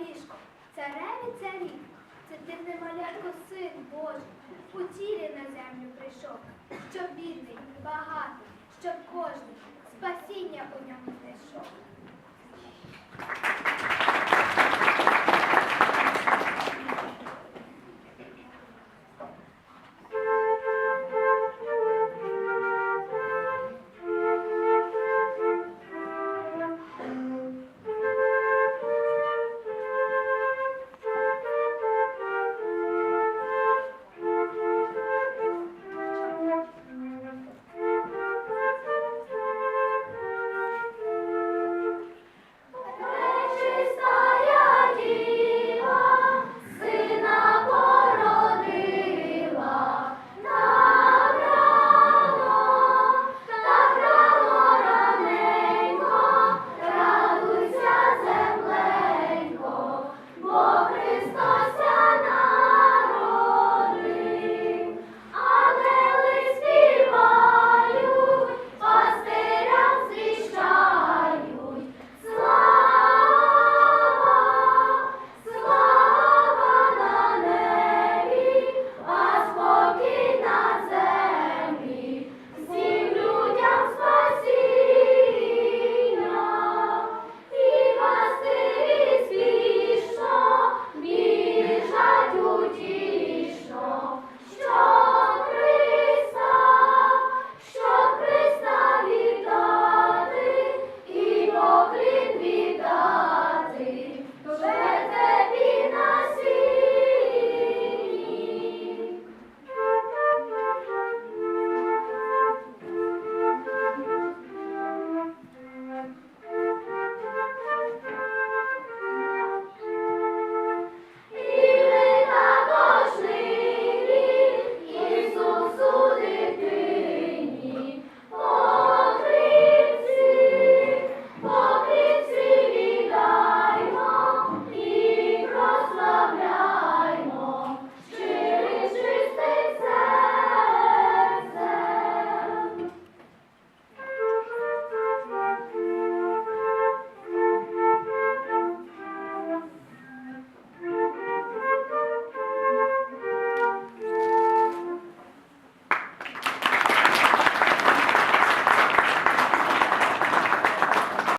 ліжко, цареві царі, це ти немалятко син Божий, у тілі на землю прийшов, щоб бідний, багатий, щоб кожний спасіння у ньому знайшов.